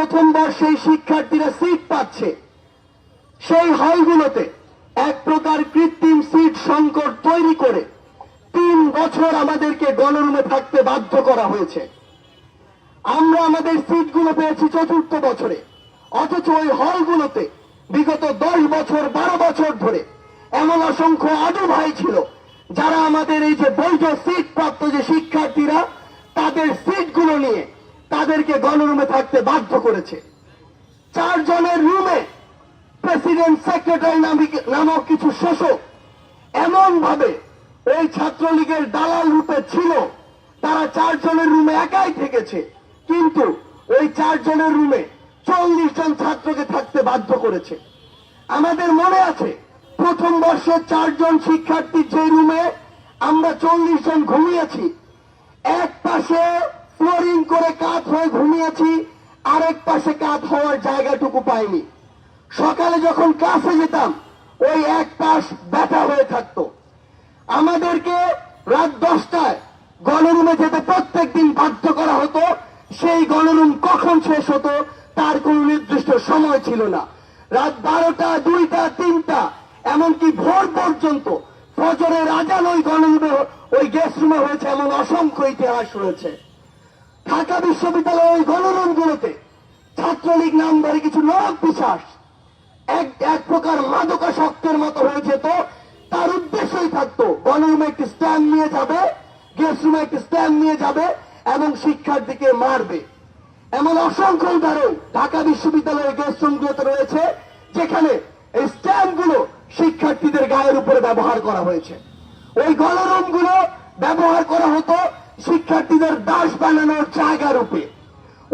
প্রথম বর্ষেই শিক্ষার্থীরা সিট পাচ্ছে। সেই হলগুলোতে এক প্রকার কৃত্রিম সিট সংকট তৈরি করে তিন বছর আমাদেরকে গণরুমে থাকতে বাধ্য করা হয়েছে। আমরা আমাদের সিটগুলো পেয়েছি চতুর্থ বছরে। অথচ ওই হলগুলোতে বিগত দশ বছর, বারো বছর ধরে এমন অসংখ্য আজু ভাই ছিল, যারা আমাদের এই যে বৈধ সিট প্রাপ্ত যে শিক্ষার্থীরা, তাদের সিটগুলো নিয়ে তাদেরকে গণরুমে থাকতে বাধ্য করেছে। চারজনের রুমে প্রেসিডেন্ট সেক্রেটারি নামক কিছু শোষক এমন ভাবে ওই ছাত্রলীগের দালাল রূপে ছিল। তারা চারজনের রুমে একাই থেকেছে। কিন্তু ওই চারজনের রুমে চল্লিশ জন ছাত্রকে থাকতে বাধ্য করেছে। আমাদের মনে আছে, প্রথম বর্ষে চারজন শিক্ষার্থী যে রুমে আমরা চল্লিশ জন ঘুমিয়েছি, এক পাশে ফ্লোরিং করে কাত হয়ে ঘুমিয়েছি, আরেক পাশে কাত হওয়ার জায়গাটুকু পাইনি। সকালে যখন ক্লাসে যেতাম, ওই এক পাশ ব্যথা হয়ে থাকতো। আমাদেরকে রাত দশটায় গণরুমে যেতে প্রত্যেক দিন বাধ্য করা হতো, সেই গণরুম কখন শেষ হতো, তার কোনো নির্দিষ্ট সময় ছিল না। রাত বারোটা, দুইটা, তিনটা, এমনকি ভোর পর্যন্ত ফজরের আজান ওই গণরুমে, ওই গেস্ট রুমে হয়েছে এমন অসংখ্য ইতিহাস রয়েছে। ঢাকা বিশ্ববিদ্যালয়ের ওই গণরুমগুলোতে ছাত্রলীগ নামধারী কিছু লোক বিশ্বাস। এক এক প্রকার মাদকাসক্তের মতো হয়েছে তো। তার উদ্দেশ্যই থাকতো গণরুমে একটি স্ট্যান্ড নিয়ে যাবে গেস্ট রুমে একটি স্ট্যান্ড নিয়ে যাবে এবং শিক্ষার্থীকে মারবে। এমন অসংখ্য উদাহরণ ঢাকা বিশ্ববিদ্যালয়ের গেস্ট রুমগুলোতে রয়েছে, যেখানে এই স্ট্যান্ডগুলো শিক্ষার্থীদের গায়ের উপরে ব্যবহার করা হয়েছে। ওই গণরুমগুলো ব্যবহার করা হতো শিক্ষার্থীদের দাস বানানোর জায়গা রূপে।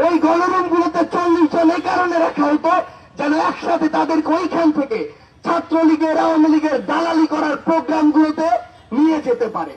ওই গণরুম গুলোতে চল্লিশ জন এই কারণে রাখা হতো যেন একসাথে তাদেরকে ওইখান থেকে ছাত্রলীগের, আওয়ামী লীগের দালালি করার প্রোগ্রাম গুলোতে নিয়ে যেতে পারে।